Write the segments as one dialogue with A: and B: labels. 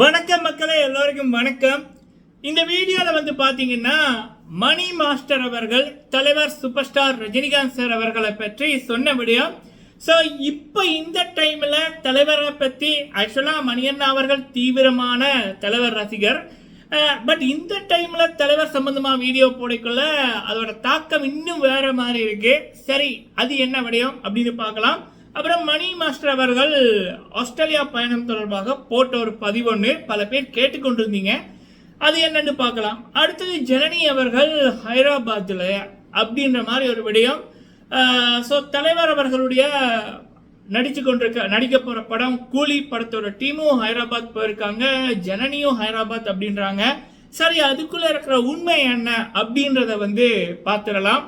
A: வணக்கம் மக்களே எல்லோருக்கும் வணக்கம். இந்த வீடியோவில் வந்து பார்த்தீங்கன்னா மணி மாஸ்டர் அவர்கள் தலைவர் சூப்பர் ஸ்டார் ரஜினிகாந்த் சார் அவர்களை பற்றி சொன்ன வீடியோ ஸோ இப்போ இந்த டைமில் தலைவரை பற்றி ஆக்சுவலாக மணியண்ணா அவர்கள் தீவிரமான தலைவர் ரசிகர். பட் இந்த டைமில் தலைவர் சம்பந்தமாக வீடியோ போடக்குள்ள அதோட தாக்கம் இன்னும் வேற மாதிரி இருக்கு. சரி அது என்ன விடயம் அப்படின்னு பார்க்கலாம். அப்புறம் மணி மாஸ்டர் அவர்கள் ஆஸ்திரேலியா பயணம் தொடர்பாக போட்ட ஒரு பதிவொன்று பல பேர் கேட்டுக்கொண்டிருந்தீங்க. அது என்னன்னு பார்க்கலாம். அடுத்தது ஜனனி அவர்கள் ஹைதராபாத்தில் அப்படின்ற மாதிரி ஒரு விடயம். ஸோ தலைவர் அவர்களுடைய நடித்து கொண்டிருக்க நடிக்க போகிற படம் கூலி படத்தோட டீமும் ஹைதராபாத் போயிருக்காங்க. ஜனனியும் ஹைதராபாத் அப்படின்றாங்க. சரி அதுக்குள்ளே இருக்கிற உண்மை என்ன அப்படின்றத வந்து பார்த்துடலாம்.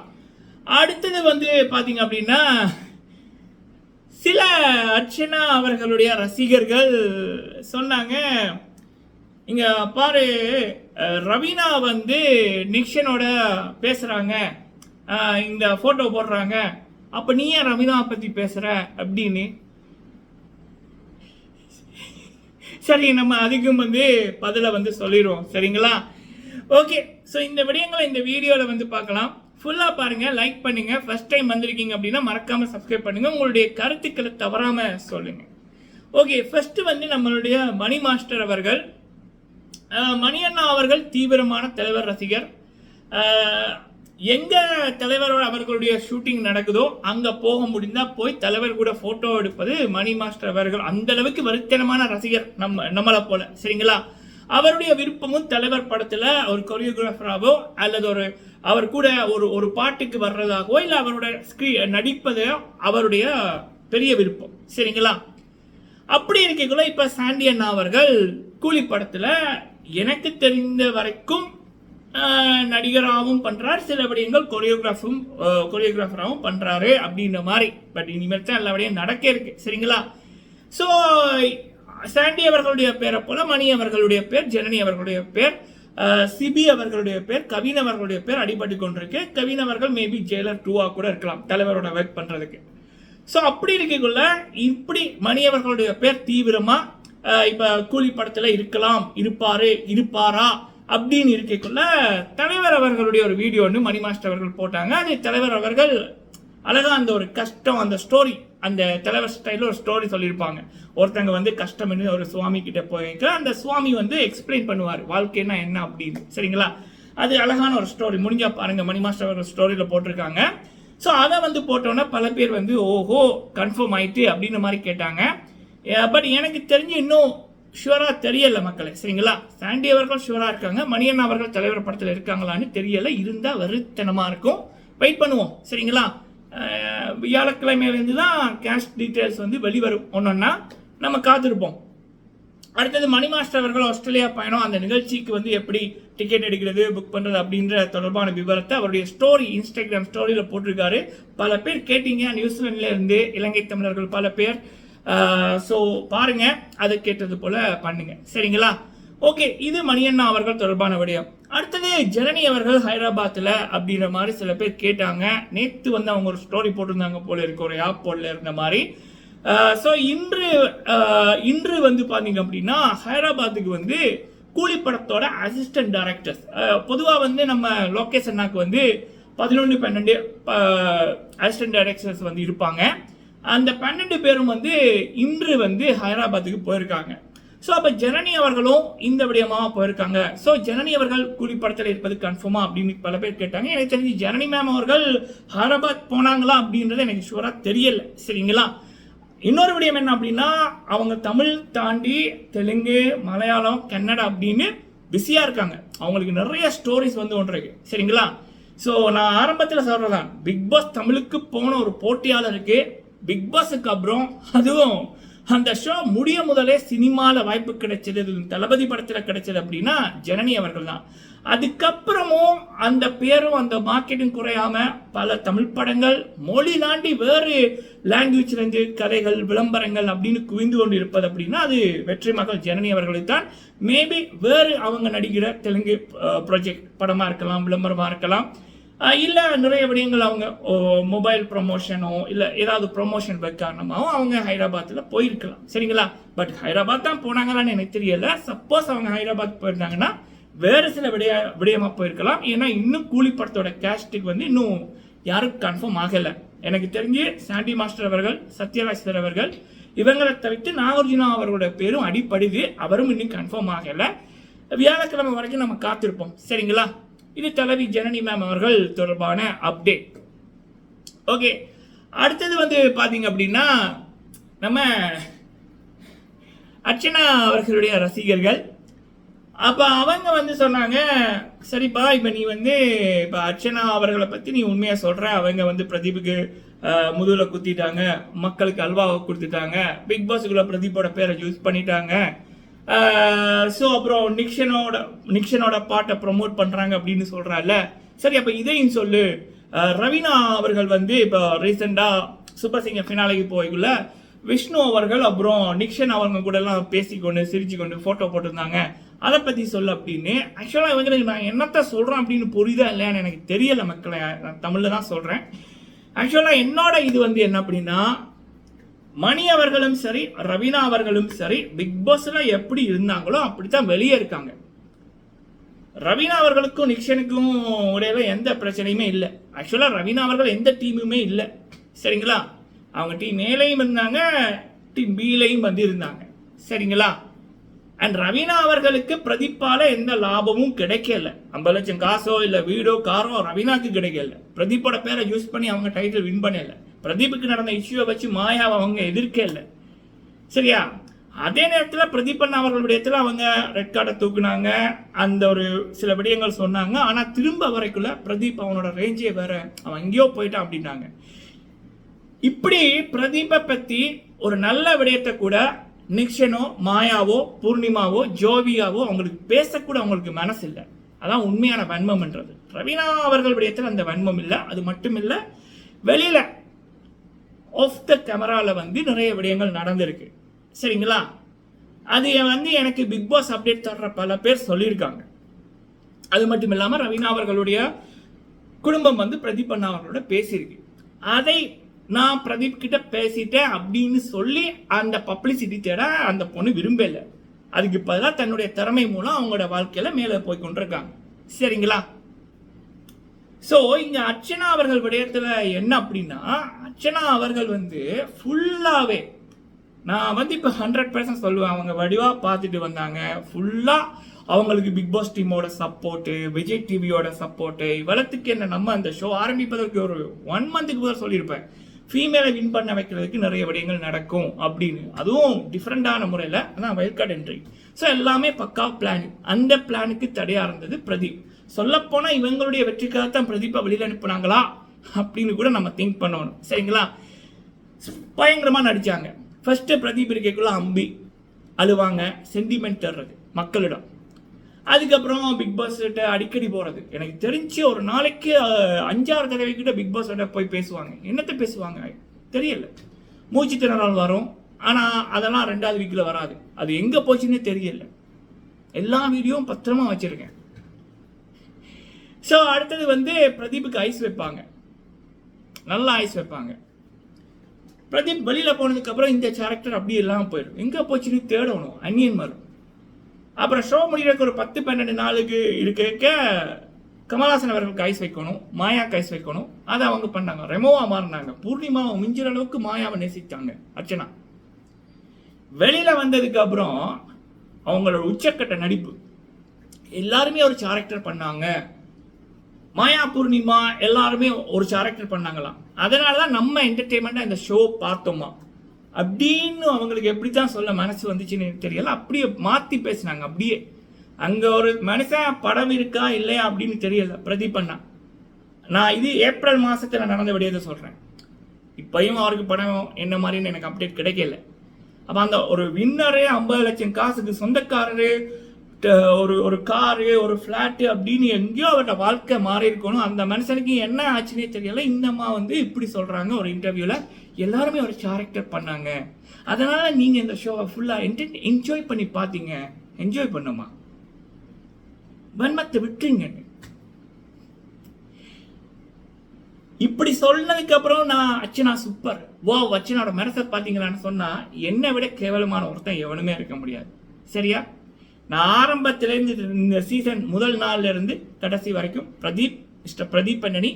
A: அடுத்தது வந்து பார்த்தீங்க அப்படின்னா சில அர்ச்சனா அவர்களுடைய ரசிகர்கள் சொன்னாங்க இங்க பாரு ரவீனா வந்து நிக்ஷனோட பேசுறாங்க. இந்த போட்டோ போடுறாங்க. அப்ப நீ ஏன் ரவீனா பத்தி பேசுற? அப்படின்னு. சரி நம்ம அதுக்கும் வந்து பதில வந்து சொல்லிடுவோம். சரிங்களா? ஓகே. ஸோ இந்த விடயங்களை இந்த வீடியோவில் வந்து பார்க்கலாம். ஃபுல்லாக பாருங்கள் லைக் பண்ணுங்கள் ஃபர்ஸ்ட் டைம் வந்திருக்கீங்க அப்படின்னா மறக்காமல் சப்ஸ்கிரைப் பண்ணுங்கள் உங்களுடைய கருத்துக்களை தவறாமல் சொல்லுங்கள் ஓகே ஃபஸ்ட்டு வந்து நம்மளுடைய மணி மாஸ்டர் அவர்கள். மணியண்ணா அவர்கள் தீவிரமான தலைவர் ரசிகர். எங்கே தலைவரோட அவர்களுடைய ஷூட்டிங் நடக்குதோ அங்கே போக முடிந்தால் போய் தலைவர் கூட ஃபோட்டோ எடுப்பது மணி மாஸ்டர் அவர்கள். அந்த அளவுக்கு வருத்தனமான ரசிகர் நம்ம நம்மளை போல. சரிங்களா? அவருடைய விருப்பமும் தலைவர் படத்தில் ஒரு கொரியோகிராஃபராகவோ அல்லது ஒரு அவர் கூட ஒரு ஒரு பாட்டுக்கு வர்றதாகவோ இல்லை அவரோட ஸ்கிரீ நடிப்பதோ அவருடைய பெரிய விருப்பம். சரிங்களா? அப்படி இருக்கக்குள்ள இப்போ சாண்டி அண்ணா அவர்கள் கூலி படத்தில் எனக்கு தெரிந்த வரைக்கும் நடிகராகவும் பண்ணுறார் சில விடயங்கள் கொரியோகிராஃபும் கொரியோகிராஃபராகவும் பண்ணுறாரு அப்படின்ற மாதிரி. பட் இனிமேல் தான் எல்லா விடையும் நடக்க இருக்கு. சரிங்களா? ஸோ சாண்டி அவர்களுடைய பேரை போல மணி அவர்களுடைய பேர் ஜனனி அவர்களுடைய பேர் சிபி அவர்களுடைய பேர் கவின் அவர்களுடைய பேர் அடிபட்டு கொண்டிருக்கு. கவின் அவர்கள் மேபி ஜெயிலர் டூவாக கூட இருக்கலாம் தலைவரோட ஒர்க் பண்ணுறதுக்கு ஸோ அப்படி இருக்கக்குள்ள இப்படி மணி அவர்களுடைய பேர் தீவிரமாக இப்போ கூலி படத்தில் இருக்கலாம் இருப்பார் இருப்பாரா அப்படின்னு இருக்கக்குள்ள தலைவர் அவர்களுடைய ஒரு வீடியோ ஒன்று மணி மாஸ்டர் அவர்கள் போட்டாங்க. அது தலைவர் அவர்கள் அழகாக அந்த ஒரு கஷ்டம் அந்த ஸ்டோரி அந்த தலைவர் ஸ்டைலில் ஒரு ஸ்டோரி சொல்லியிருப்பாங்க. ஒருத்தங்க வந்து கஷ்டம்னு ஒரு சுவாமி கிட்ட போயிருக்க அந்த சுவாமி வந்து எக்ஸ்பிளைன் பண்ணுவார் வாழ்க்கைன்னா என்ன அப்படின்னு. சரிங்களா? அது அழகான ஒரு ஸ்டோரி முடிஞ்சா பாருங்க மணி மாஸ்டர் அவர்கள் ஸ்டோரியில் போட்டிருக்காங்க. ஸோ அதை வந்து போட்டோன்னா பல பேர் வந்து ஓஹோ கன்ஃபார்ம் ஆயிட்டு அப்படின்ற மாதிரி கேட்டாங்க. பட் எனக்கு தெரிஞ்சு இன்னும் ஷுவராக தெரியலை மக்களே. சரிங்களா? சாண்டி அவர்கள் ஷுவராக இருக்காங்க. மணியன் அவர்கள் தலைவர் படத்தில் இருக்காங்களான்னு தெரியலை. இருந்தால் வருத்தனமாக இருக்கும். வெயிட் பண்ணுவோம். சரிங்களா? வியாழக்கிழமையிலேருந்து தான் கேஷ் டீட்டெயில்ஸ் வந்து வெளிவரும். ஒன்றொன்னா நம்ம காத்திருப்போம். அடுத்தது மணி மாஸ்டர் அவர்கள் ஆஸ்திரேலியா பயணம் அந்த நிகழ்ச்சிக்கு வந்து எப்படி டிக்கெட் எடுக்கிறது புக் பண்ணுறது அப்படின்ற தொடர்பான விவரத்தை அவருடைய ஸ்டோரி இன்ஸ்டாகிராம் ஸ்டோரியில் போட்டிருக்காரு. பல பேர் கேட்டீங்க நியூசிலாண்ட்லேருந்து இலங்கை தமிழர்கள் பல பேர். ஸோ பாருங்கள் அதை கேட்டது போல் பண்ணுங்கள் சரிங்களா? ஓகே இது மணியண்ணா அவர்கள் தொடர்பான விடயம். அடுத்தது ஜனனி அவர்கள் ஹைதராபாத்தில் அப்படின்ற மாதிரி சில பேர் கேட்டாங்க. நேற்று வந்து அவங்க ஒரு ஸ்டோரி போட்டிருந்தாங்க போல இருக்கு. ஒரு ஆப் போல இருந்த மாதிரி. ஸோ இன்று இன்று வந்து பார்த்தீங்க அப்படின்னா ஹைதராபாத்துக்கு வந்து கூலி படத்தோட அசிஸ்டன்ட் டைரக்டர்ஸ் பொதுவாக வந்து நம்ம லோகேஷ் அண்ணாக்கு வந்து பதினொன்று பன்னெண்டு அசிஸ்டன்ட் டைரக்டர்ஸ் வந்து இருப்பாங்க. அந்த பன்னெண்டு பேரும் வந்து இன்று வந்து ஹைதராபாத்துக்கு போயிருக்காங்க. ஸோ அப்போ ஜனனி அவர்களும் இந்த விடயமாக போயிருக்காங்க. ஸோ ஜனனி அவர்கள் கூலி இருப்பது கன்ஃபார்மா அப்படின்னு பல பேர் கேட்டாங்க. எனக்கு தெரிஞ்சு ஜனனி மேம் அவர்கள் ஹைதராபாத் போனாங்களா அப்படின்றது எனக்கு ஷுவராக தெரியல. சரிங்களா? இன்னொரு விடயம் என்ன அப்படின்னா அவங்க தமிழ் தாண்டி தெலுங்கு மலையாளம் கன்னடா அப்படின்னு பிஸியாக இருக்காங்க. அவங்களுக்கு நிறைய ஸ்டோரிஸ் வந்து ஒன்றிருக்கு சரிங்களா? ஸோ நான் ஆரம்பத்தில் சொல்கிறதான் பிக் பாஸ் தமிழுக்கு போன ஒரு போட்டியாளருக்கு பிக் பாஸுக்கு அப்புறம் அதுவும் அந்த ஷோ முடிய முதலே சினிமாவில் வாய்ப்பு கிடைச்சது தளபதி படத்தில் கிடைச்சது அப்படின்னா ஜனனி அவர்கள் தான் அதுக்கப்புறமும் அந்த பேரும் அந்த மார்க்கெட்டும் குறையாம பல தமிழ் படங்கள் மொழி தாண்டி வேறு லாங்குவேஜ்லேருந்து கதைகள் விளம்பரங்கள் அப்படின்னு குவிந்து கொண்டு இருப்பது அப்படின்னா அது வெற்றி மகள் ஜனனி அவர்களுக்கு தான். மேபி வேறு அவங்க நடிக்கிற தெலுங்கு ப்ராஜெக்ட் படமாக இருக்கலாம் விளம்பரமாக இருக்கலாம். இல்லை நிறைய விடயங்கள் அவங்க மொபைல் ப்ரொமோஷனோ இல்லை ஏதாவது ப்ரொமோஷன் காரணமாகவும் அவங்க ஹைதராபாத்தில் போயிருக்கலாம். சரிங்களா? பட் ஹைதராபாத் தான் போனாங்களான்னு எனக்கு தெரியல. சப்போஸ் அவங்க ஹைதராபாத் போயிருந்தாங்கன்னா வேறு சில விடய விடயமாக போயிருக்கலாம். ஏன்னா இன்னும் கூலி படத்தோட கேஸ்ட்டுக்கு வந்து இன்னும் யாரும் கன்ஃபார்ம் ஆகலை. எனக்கு தெரிஞ்சு சாண்டி மாஸ்டர் அவர்கள் சத்யராஜ் சார் அவர்கள் இவங்களை தவிர்த்து நாகார்ஜுனா அவர்களோட பேரும் அடிப்படுது அவரும் இன்னும் கன்ஃபார்ம் ஆகலை. வியாழக்கிழமை வரைக்கும் நம்ம காத்திருப்போம். சரிங்களா? இது தலைவி ஜனனி மேம் அவர்கள் தொடர்பான அப்டேட் ஓகே அடுத்தது வந்து பார்த்தீங்க அப்படின்னா நம்ம அர்ச்சனா அவர்களுடைய ரசிகர்கள். அப்போ அவங்க வந்து சொன்னாங்க சரிப்பா இப்போ நீ வந்து இப்போ அர்ச்சனா அவர்களை பற்றி நீ உண்மையாக சொல்கிற அவங்க வந்து பிரதீப்புக்கு முதுகில் குத்திட்டாங்க. மக்களுக்கு அல்வாவை கொடுத்துட்டாங்க. பிக் பாஸுக்குள்ள பிரதீப்போட பேரை யூஸ் பண்ணிட்டாங்க. ஸோ அப்புறம் நிக்ஷனோட நிக்ஷனோட பாட்டை ப்ரொமோட் பண்ணுறாங்க அப்படின்னு சொல்கிறால சரி அப்போ இதையும் சொல்லு. ரவீனா அவர்கள் வந்து இப்போ ரீசெண்டாக சூப்பர் சிங்கர் ஃபினாலைக்கு போய்க்குள்ள விஷ்ணு அவர்கள் அப்புறம் நிக்ஷன் அவங்க கூட எல்லாம் பேசிக்கொண்டு சிரிச்சுக்கொண்டு ஃபோட்டோ போட்டிருந்தாங்க. அதை பற்றி சொல்லு அப்படின்னு. ஆக்சுவலாக இவங்களுக்கு நான் என்னத்த சொல்கிறேன் அப்படின்னு புரியுதா இல்லையான்னு எனக்கு தெரியலை மக்களை. நான் தமிழில் தான் சொல்கிறேன் ஆக்சுவலாக என்னோட இது வந்து என்ன அப்படின்னா மணி அவர்களும் சரி ரவீனா அவர்களும் சரி பிக் பாஸ்ல எப்படி இருந்தாங்களோ அப்படித்தான் வெளியே இருக்காங்க. ரவீனா அவர்களுக்கும் நிக்ஷனுக்கும் உடையில எந்த பிரச்சனையுமே இல்லை. ஆக்சுவலாக ரவீனா அவர்கள் எந்த டீமுமே இல்லை. சரிங்களா? அவங்க டீம் ஏலையும் இருந்தாங்க டீம் பிலையும் வந்து இருந்தாங்க சரிங்களா? அண்ட் ரவீனா அவர்களுக்கு பிரதீப்பால எந்த லாபமும் கிடைக்கல. ஐம்பது லட்சம் காசோ இல்லை வீடோ காரோ ரவீனாக்கு கிடைக்கல. பிரதீப்போட பேரை யூஸ் பண்ணி அவங்க டைட்டில் வின் பண்ணல. பிரதீப்புக்கு நடந்த இஷ்யூவை வச்சு மாயாவை அவங்க எதிர்க்கே இல்லை சரியா? அதே நேரத்தில் பிரதீபன் அவர்களுடைய இடத்துல அவங்க ரெட் கார்டை தூக்குனாங்க. அந்த ஒரு சில விடயங்கள் சொன்னாங்க. ஆனால் திரும்ப வரைக்குள்ள பிரதீப் அவனோட ரேஞ்சே வேற. அவன் எங்கேயோ போயிட்டான் அப்படின்னாங்க. இப்படி பிரதீபை பற்றி ஒரு நல்ல விடயத்தை கூட நிக்ஷனோ மாயாவோ பூர்ணிமாவோ ஜோவியாவோ அவங்களுக்கு பேசக்கூட அவங்களுக்கு மனசு இல்லை அதான் உண்மையான வன்மம்ன்றது. ரவீனா அவர்கள் விடயத்தில் அந்த வன்மம் இல்லை. அது மட்டும் இல்லை. வெளியில ஆஃப் த கேமராவில் வந்து நிறைய விடயங்கள் நடந்திருக்கு. சரிங்களா? அது வந்து எனக்கு பிக் பாஸ் அப்டேட் தர்ற பல பேர் சொல்லியிருக்காங்க. அது மட்டும் இல்லாமல் ரவீனா அவர்களுடைய குடும்பம் வந்து பிரதீப் அண்ணா அவர்களோட பேசியிருக்கு. அதை நான் பிரதீப் கிட்ட பேசிட்டேன் அப்படின்னு சொல்லி அந்த பப்ளிசிட்டி தேட அந்த பொண்ணு விரும்பலை அதுக்கு பதிலாக தன்னுடைய திறமை மூலம் அவங்களோட வாழ்க்கையில மேலே போய் கொண்டிருக்காங்க. சரிங்களா? ஸோ இங்கே அர்ச்சனா அவர்கள் விடயத்தில் என்ன அப்படின்னா அர்ச்சனா அவர்கள் வந்து ஃபுல்லாகவே நான் வந்து இப்போ ஹண்ட்ரட் பர்சன்ட் சொல்லுவேன் அவங்க வடிவாக பார்த்துட்டு வந்தாங்க. ஃபுல்லாக அவங்களுக்கு பிக் பாஸ் டீமோட சப்போர்ட்டு விஜய் டிவியோட சப்போர்ட்டு இவ்வளத்துக்கு என்ன நம்ம அந்த ஷோ ஆரம்பிப்பதற்கு ஒரு ஒன் மந்த்துக்கு முதல் சொல்லியிருப்பேன். ஃபீமேலை வின் பண்ண வைக்கிறதுக்கு நிறைய விடயங்கள் நடக்கும் அப்படின்னு. அதுவும் டிஃப்ரெண்டான முறையில் அதான் வயல்கார்டு என்ட்ரி ஸோ எல்லாமே பக்கா பிளான் அந்த பிளானுக்கு தடையாக இருந்தது பிரதீப். சொல்லப்போனால் இவங்களுடைய வெற்றிக்காக தான் பிரதீப்பை வெளியில் அனுப்புனாங்களா? அப்படின்னு கூட நம்ம திங்க் பண்ணணும். சரிங்களா? பயங்கரமாக நடித்தாங்க ஃபஸ்ட்டு பிரதீப் இருக்கக்குள்ள அம்பி அழுவாங்க. சென்டிமெண்ட் தர்றது மக்களிடம். அதுக்கப்புறம் பிக் பாஸ்கிட்ட அடிக்கடி போகிறது எனக்கு தெரிஞ்சு ஒரு நாளைக்கு அஞ்சாறு தடவை கிட்ட பிக் பாஸ்கிட்ட போய் பேசுவாங்க. என்னத்தை பேசுவாங்க? தெரியல. மூச்சு திணறல் வரும். ஆனால் அதெல்லாம் ரெண்டாவது வீக்கில் வராது. அது எங்கே போச்சுன்னு தெரியல. எல்லா வீடியோவும் பத்திரமா வச்சுருக்கேன். ஸோ அடுத்தது வந்து பிரதீப்புக்கு ஐஸ் வைப்பாங்க. நல்லா ஐஸ் வைப்பாங்க. பிரதீப் வெளியில் போனதுக்கப்புறம் இந்த கேரக்டர் அப்படியே இல்லாமல் போயிடும். எங்கே போச்சுன்னு தேடணும். அன்னியன் மரம் அப்புறம் ஷோ முடிகிறக்கு ஒரு பத்து பன்னெண்டு நாளுக்கு இருக்க. கமல்ஹாசன் அவர்களுக்கு ஐஸ் வைக்கணும். மாயா ஐஸ் வைக்கணும். அதை அவங்க பண்ணாங்க. ரெமோவா மாறினாங்க. பூர்ணிமாவை மிஞ்சிற அளவுக்கு மாயாவை நேசித்தாங்க அர்ச்சனா. வெளியில் வந்ததுக்கு அப்புறம் அவங்களோட உச்சக்கட்ட நடிப்பு. எல்லாருமே ஒரு கேரக்டர் பண்ணாங்க. மாயா பூர்ணிமா எல்லாருமே ஒரு கேரக்டர் பண்ணாங்களாம். அதனால தான் நம்ம என்டர்டெயின்மெண்ட்டாக இந்த ஷோ பார்த்தோமா? அப்படின்னு அவங்களுக்கு எப்படி தான் சொல்ல மனசு வந்துச்சுன்னு தெரியல. அப்படியே மாற்றி பேசினாங்க அப்படியே. அங்கே ஒரு மனுஷன் படம் இருக்கா இல்லையா அப்படின்னு தெரியல பிரதீப் அண்ணா. நான் இது ஏப்ரல் மாதத்தில் நடந்த விடையதை சொல்கிறேன் இப்பயும் அவருக்கு படம் என்ன மாதிரின்னு எனக்கு அப்டேட் கிடைக்கல. அப்போ அந்த ஒரு வின்னரே ஐம்பது லட்சம் காசுக்கு சொந்தக்காரரு ஒரு ஒரு காரு ஒரு ஃப்ளாட்டு அப்படின்னு எங்கேயோ அவரோட வாழ்க்கை மாறி இருக்கணும். அந்த மனுஷனுக்கு என்ன ஆச்சுன்னே தெரியல. இந்த அம்மா வந்து இப்படி சொல்கிறாங்க ஒரு இன்டர்வியூவில் எல்லாருமே ஒரு கேரக்டர் பண்ணாங்க. அதனால் நீங்கள் இந்த ஷோவை ஃபுல்லாக என்டர் என்ஜாய் பண்ணி பார்த்தீங்க என்ஜாய் பண்ணுமா வன்மத்தை விட்டுருங்க. இப்படி சொன்னதுக்கு அப்புறம் நான் அச்சனா சூப்பர் வா அச்சனோட மனசை பார்த்தீங்களான்னு சொன்னா என்னை விட கேவலமான ஒருத்தன் எவனுமே இருக்க முடியாது. சரியா? நான் ஆரம்பத்திலேருந்து இந்த சீசன் முதல் நாள்ல இருந்து கடைசி வரைக்கும் பிரதீப் மிஸ்டர் பிரதீப் பண்ணனி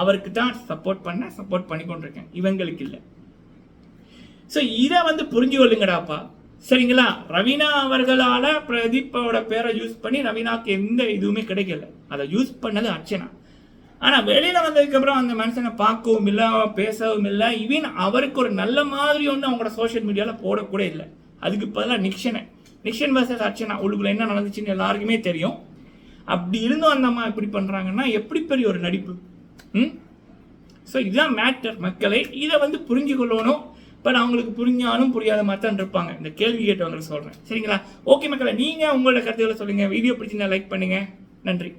A: அவருக்கு தான் சப்போர்ட் பண்ண சப்போர்ட் பண்ணி கொண்டிருக்கேன். இவங்களுக்கு இல்லை. ஸோ இதை வந்து புரிஞ்சு கொள்ளுங்கடாப்பா. சரிங்களா? ரவீனா அவர்களால் பிரதீப்போட பேரை யூஸ் பண்ணி ரவீனாக்கு எந்த இதுவுமே கிடைக்கல. அதை யூஸ் பண்ணது அர்ச்சனா. ஆனால் வெளியில் வந்ததுக்கப்புறம் அந்த மனுஷனை பார்க்கவும் இல்லை பேசவும் இல்லை. ஈவன் அவருக்கு ஒரு நல்ல மாதிரி ஒன்று அவங்களோட சோஷியல் மீடியாவில் போடக்கூட இல்லை. அதுக்கு பதிலாக நிக்ஷனை. நிஷன் வர்சஸ் அர்ச்சனா உள்ளுக்குள்ள என்ன நடந்துச்சுன்னு எல்லாருக்குமே தெரியும். அப்படி இருந்தும் அந்த அம்மா இப்படி பண்ணுறாங்கன்னா எப்படி பெரிய ஒரு நடிப்பு? ம்? ஸோ இதுதான் மேட்டர் மக்களை இதை வந்து புரிஞ்சு கொள்ளணும் பட் அவங்களுக்கு புரிஞ்சாலும் புரியாத மாதிரி தான் இருப்பாங்க. இந்த கேள்வி கேட்டவங்களுக்கு சொல்கிறேன் சரிங்களா? ஓகே மக்களை நீங்கள் உங்களோட கருத்துக்களை சொல்லுங்கள் வீடியோ பிடிச்சிருந்தா லைக் பண்ணுங்கள் நன்றி.